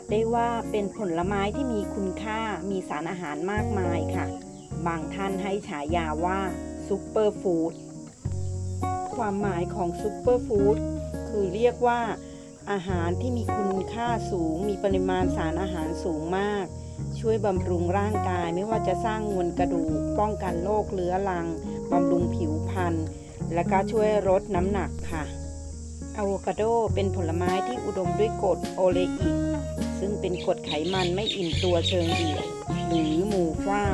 จัดได้ว่าเป็นผลไม้ที่มีคุณค่ามีสารอาหารมากมายค่ะ บางท่านให้ฉายาว่าซุปเปอร์ฟู้ดความหมายของซุปเปอร์ฟู้ดคือเรียกว่า อาหารที่มีคุณค่าสูง มีปริมาณสารอาหารสูงมาก ช่วยบำรุงร่างกายไม่ว่าจะสร้างมวลกระดูก ป้องกันโรคเรื้อรังบำรุงผิวพรรณและก็ช่วยลดน้ำหนักค่ะอะโวคาโดเป็นผลไม้ที่อุดมด้วยกรดโอเลอิก ซึ่งเป็นกรดไขมันไม่อิ่มตัวเชิงเดี่ยว หรือมูฟ้า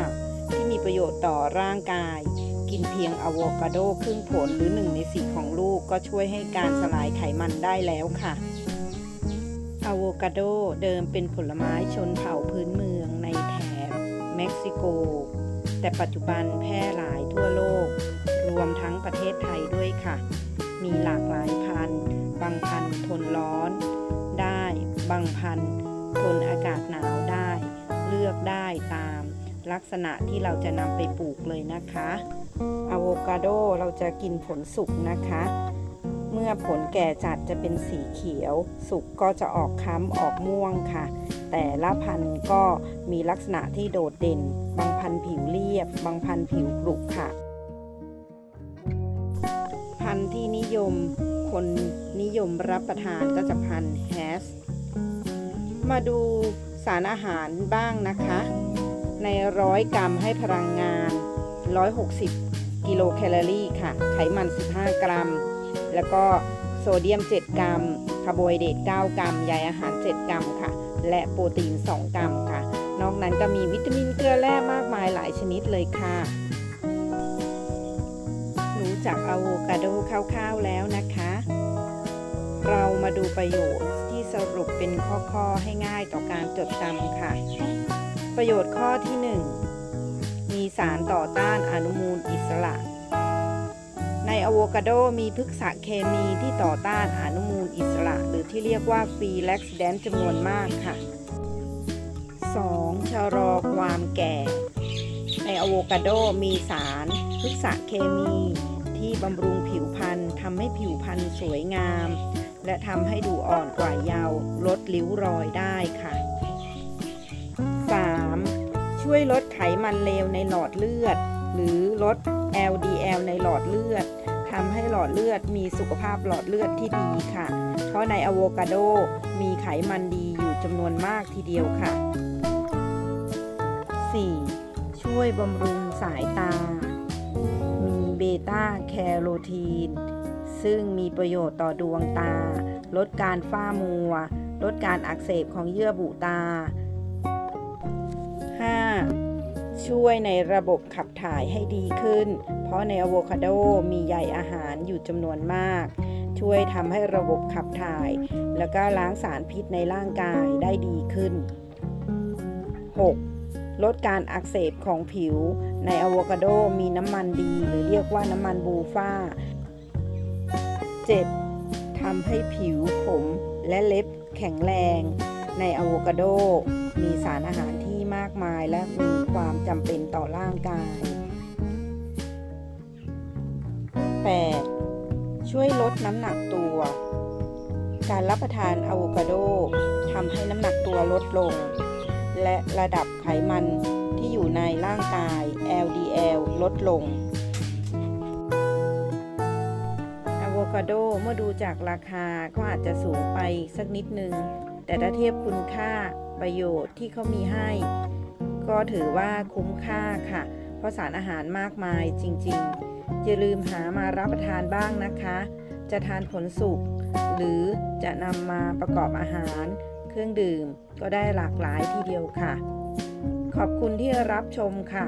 ที่มีประโยชน์ต่อร่างกาย กินเพียงอะโวคาโดครึ่งผลหรือหนึ่งในสี่ของลูกก็ช่วยให้การสลายไขมันได้แล้วค่ะอะโวคาโดเดิมเป็นผลไม้ชนเผ่าพื้นเมืองในแถบเม็กซิโก แต่ปัจจุบันแพร่หลายทั่วโลก รวมทั้งประเทศไทยด้วยค่ะ มีหลากหลายพัน ลักษณะที่เราจะนำไปปลูกเลยนะคะอะโวคาโดเราจะกินผลสุกนะคะ เมื่อผลแก่จัดจะเป็นสีเขียว สุกก็จะออกค้ำออกม่วงค่ะ แต่ละพันธุ์ก็มีลักษณะที่โดดเด่น บางพันธุ์ผิวเรียบ บางพันธุ์ผิวกรุบค่ะ พันธุ์ที่นิยมคนนิยมรับประทานก็จะพันธุ์แฮสมาดูสารอาหารบ้างนะคะ ในร้อยกรัมให้พลังงาน 160 กิโลแคลอรี่ค่ะ ไขมัน 15 กรัม แล้วก็โซเดียม 7 กรัม คาร์โบไฮเดรต 9 กรัม ใยอาหาร 7 กรัมค่ะ และโปรตีน 2 กรัมค่ะ นอกนั้นก็มีวิตามินเกลือแร่มากมายหลายชนิดเลยค่ะ รู้จักอะโวคาโดคร่าวๆแล้วนะคะ เรามาดูประโยชน์ที่สรุปเป็นข้อๆให้ง่ายต่อการจดจำค่ะ ประโยชน์ข้อที่ 1 มีสารต่อต้านอนุมูลอิสระ ในอะโวคาโดมีพฤกษเคมีที่ต่อต้านอนุมูลอิสระ หรือที่เรียกว่าฟรีแล็กซ์แดนจำนวนมากค่ะ 2. ชะลอความแก่ ในอะโวคาโดมีสารพฤกษเคมีที่บำรุงผิวพรรณทำให้ผิวพรรณสวยงาม และทำให้ดูอ่อนกว่าเยาว์ลดริ้วรอยได้ค่ะ ช่วยลดไขมันเลวในหลอดเลือด หรือลด LDL ในหลอดเลือดทำให้หลอดเลือดมีสุขภาพหลอดเลือดที่ดีค่ะ เพราะในอะโวคาโดมีไขมันดีอยู่จำนวนมากทีเดียวค่ะ 4. ช่วยบำรุงสายตา มีเบต้าแคโรทีน ซึ่งมีประโยชน์ต่อดวงตา ลดการฝ้ามัว ลดการอักเสบของเยื่อบุตา ช่วยในระบบขับถ่ายให้ดีขึ้น เพราะในอะโวคาโดมีใยอาหารอยู่จำนวนมาก ช่วยทำให้ระบบขับถ่าย แล้วก็ล้างสารพิษในร่างกายได้ดีขึ้น 6. ลดการอักเสบของผิว ในอะโวคาโดมีน้ำมันดี หรือเรียกว่าน้ำมันบูฟ่า 7. ทำให้ผิวผมและเล็บแข็งแรง ในอะโวคาโดมีสารอาหาร มายและมีความจำเป็นต่อร่างกาย 8. ช่วยลดน้ำหนักตัว การรับประทานอะโวคาโดทำให้น้ำหนักตัวลดลง และระดับไขมันที่อยู่ในร่างกาย LDL ลดลงอะโวคาโดเมื่อดูจากราคาก็อาจจะสูงไปสักนิดนึง แต่ถ้าเทียบคุณค่าประโยชน์ที่เขามีให้ ก็ถือว่าคุ้มค่าค่ะ เพราะสารอาหารมากมายจริงๆ อย่าลืมหามารับประทานบ้างนะคะ จะทานผลสุกหรือจะนำมาประกอบอาหาร เครื่องดื่มก็ได้หลากหลายทีเดียวค่ะ ขอบคุณที่รับชมค่ะ